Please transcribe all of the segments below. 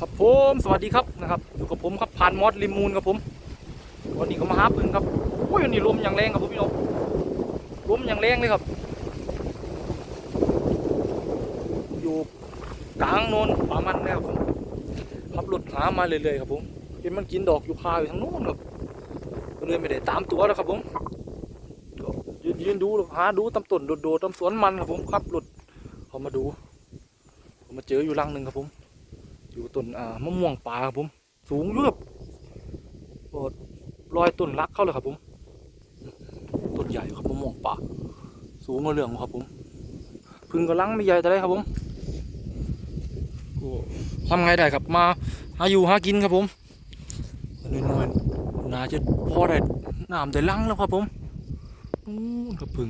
ครับผมสวัสดีครับนะครับอยู่กับผมครับพานมอสลิมมูนครับผมวันนี้ก็มาหาพึ่งครับโอ้ยวันนี้ลมอย่างแรงครับผมพี่น้องลมอย่างแรงเลยครับ อยู่กลางโนนป่ามันเลยครับผมขับรถหามาเรื่อยๆครับผมเห็นมันกินดอกอยู่คาอยู่ทางโน้นครับก็เลยไม่ได้ตามตัวแล้วครับผมก็ยืนยืนดูหาดูตำต้นโดดๆตำสวนมันครับผมขับรถเขามาดูผมมาเจออยู่รังหนึ่งครับผม อยู่ต้นมะม่วงป่าครับผม สูงเรือบโอ้รอยต้นรักเข้าเลยครับผม ต้นใหญ่ครับมะม่วงป่า สูงกว่าเรื่องครับผม พึ่งกระลังไม่ใหญ่แต่ไรครับผมโอ้ทำไงได้ครับมาหาอยู่หากินครับผมหน่อยๆน่าจะพอได้น้ำได้ลังแล้วครับผมอู้ครับพึ่ง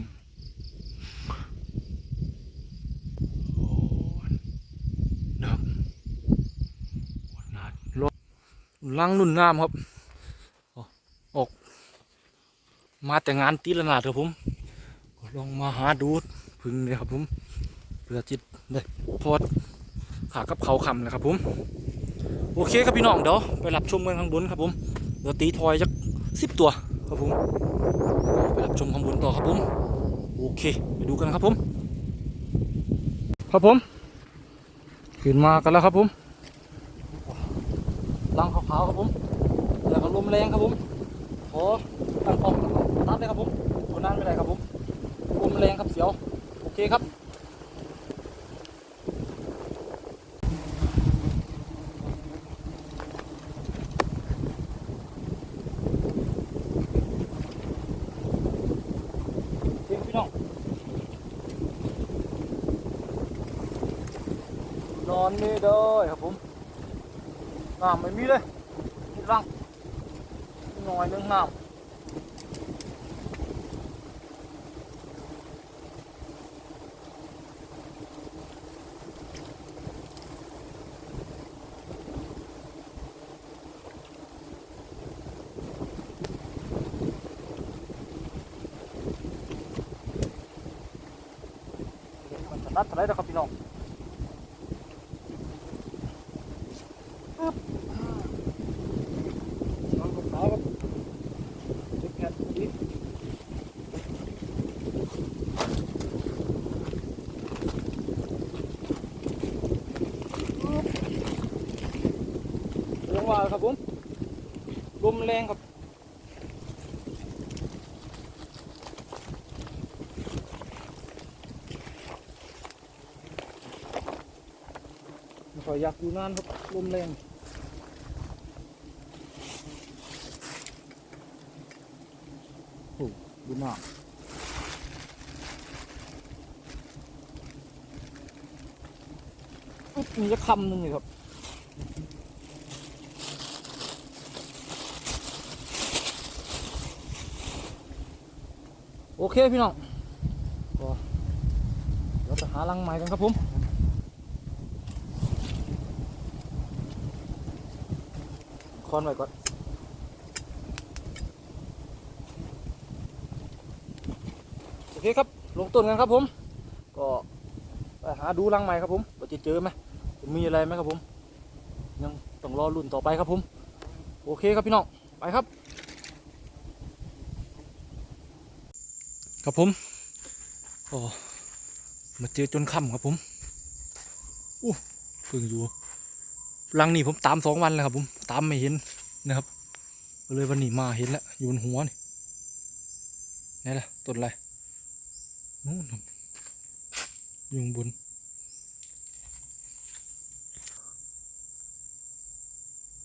โอ้นะครับ รถ ลังนุ่นงามครับ ออก มาแต่งานตีละนาดครับผมลองมาหาดูพึ่งเลยครับผมเพื่อจิตได้พอดขากับเขาคำนะครับผม โอเคครับพี่น้องเดี๋ยวไปรับชมกันข้างบนครับผมเดี๋ยวตีทอยจักสิบตัวครับผมไปรับชมข้างบนต่อครับผม โอเค ไปดูกันครับผม ครับผม ขึ้นมากันแล้วครับผม ลังขาวๆครับผมแล้วก็ลมแรงครับผมขอตั้งกล้องตัดเลยครับผมตัวนานไม่ได้ครับผมลมแรงครับเสียวโอเคครับเพี่น้องนอนนี่ด้อครับผม น้ำไม่มีเลยนี่รังหน่อยนึงน้ำมันจะนัดอะไรนะครับพี่น้องน้องขาวๆครับเช็คแคทดี เรื่องว่าครับผมลมแรงครับไม่ค่อยอยากอยู่นานครับลมแรงโอ้ดูหน้ามีจะคำหนึ่งเลยครับ เคพี่น้องก็เราจะหารังใหม่กันครับผมคอนไว้ก่อนโอเคครับลงต้นกันครับผม ก็ไปหาดูรังใหม่ครับผมว่าจะเจอไหมจะมีอะไรไหมครับผม ยังต้องรอรุ่นต่อไปครับผม โอเคครับพี่น้อง ไปครับ ครับผมก็มาเจอจนค่ำครับผมอู้เพิ่งอยู่รังนี่ผมตามสองวันแล้วครับผมตามไม่เห็นนะครับเลยวันนี้มาเห็นแล้วอยู่บนหัวนี่ไหนล่ะต้นอะไรนู่นอยู่บน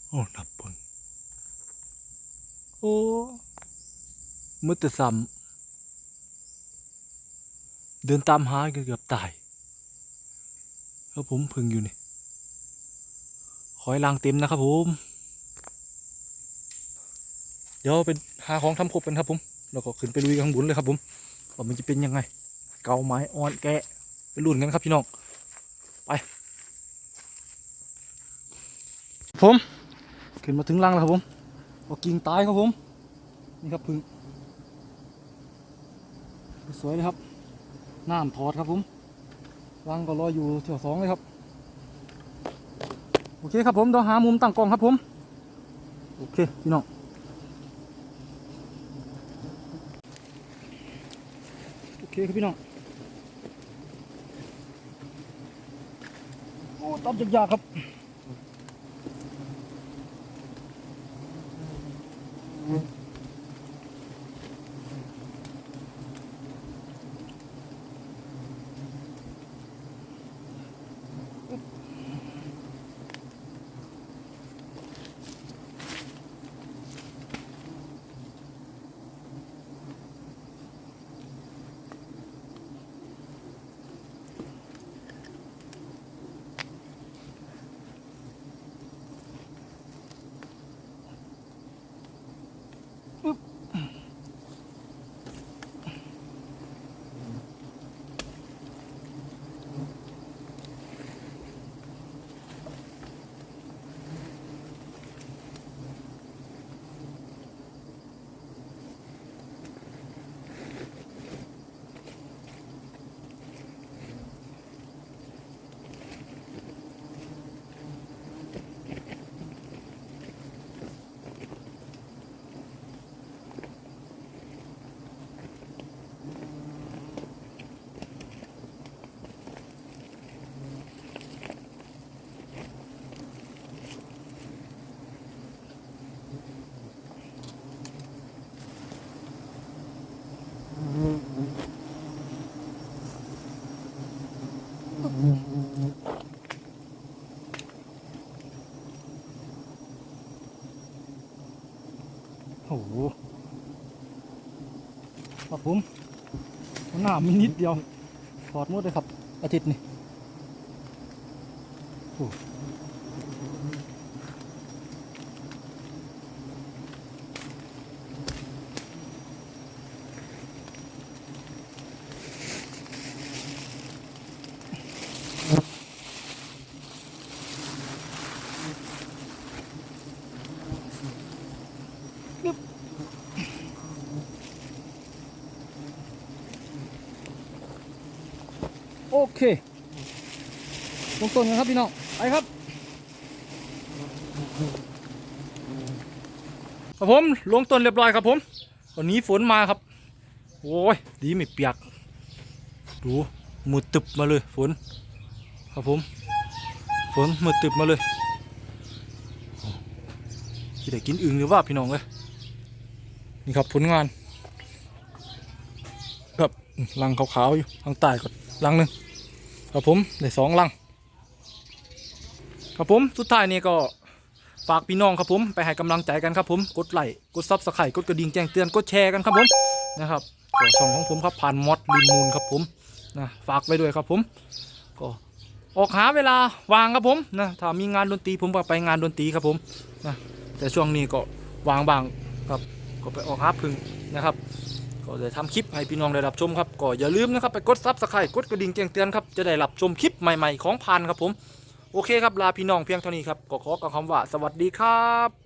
โอ้นับบนโอ้มืดแต่ซ้ำ เดินตามหาเกือบตายแล้วผมพึ่งอยู่นี่ขอให้รางเต็มนะครับผม เดี๋ยวไปหาของทำครบกันครับผม แล้วก็ขึ้นไปลุยข้างบนเลยครับผมว่ามันจะเป็นยังไง เกาไม้อ่อนแกะไปลุ่นกันครับพี่น้อง ไปผมขึ้นมาถึงรังแล้วครับผมเอากิ่งตายครับผม นี่ครับพึ่งสวยเลยครับ น้ำถอดครับผมรังก็รออยู่แถวสองเลยครับ โอเคครับผมเดี๋ยวหามุมตั้งกล้องครับผม โอเคพี่น้องโอเคครับพี่น้องโอ้ตับยากๆครับ โอ้โหครับผมหน้ามีนิดเดียวถอดหมดเลยครับ อาทิตย์นี้ เคลงต้นกันครับพี่น้อง ไปครับครับผมลงต้นเรียบร้อยครับผม วันนี้ฝนมาครับ โอ้ย ดีไม่เปียก ดูมือตึบมาเลยฝน ครับผม ฝนมือตึบมาเลยโอ้จะได้กินอึ่งหรือว่าพี่น้องเลยนี่ครับผลงานครับรังขาวๆอยู่ทางใต้ก่อนรังหนึ่ง ครับผมได้สองรังครับผมสุดท้ายนี่ก็ฝากพี่น้องครับผมไปให้กำลังใจกันครับผมกดไลค์กดซับสไครต์กดกระดิ่งแจ้งเตือนกดแชร์กันครับผมนะครับก็ช่องของผมครับผ่านมอดลินมูลครับผมนะฝากไว้ด้วยครับผม ก็ออกหาเวลาวางครับผมนะถ้ามีงานดนตรีผมก็ไปงานดนตรีครับผมนะแต่ช่วงนี้ก็วางบางครับก็ไปออกหาพึ่งนะครับ ก็จะทำคลิปให้พี่น้องได้รับชมครับก็อย่าลืมนะครับไปกดซับสไครต์กดกระดิ่งแจ้งเตือนครับจะได้รับชมคลิปใหม่ๆของพันครับผมโอเคครับลาพี่น้องเพียงเท่านี้ครับก็ขอกล่าวคำว่าสวัสดีครับ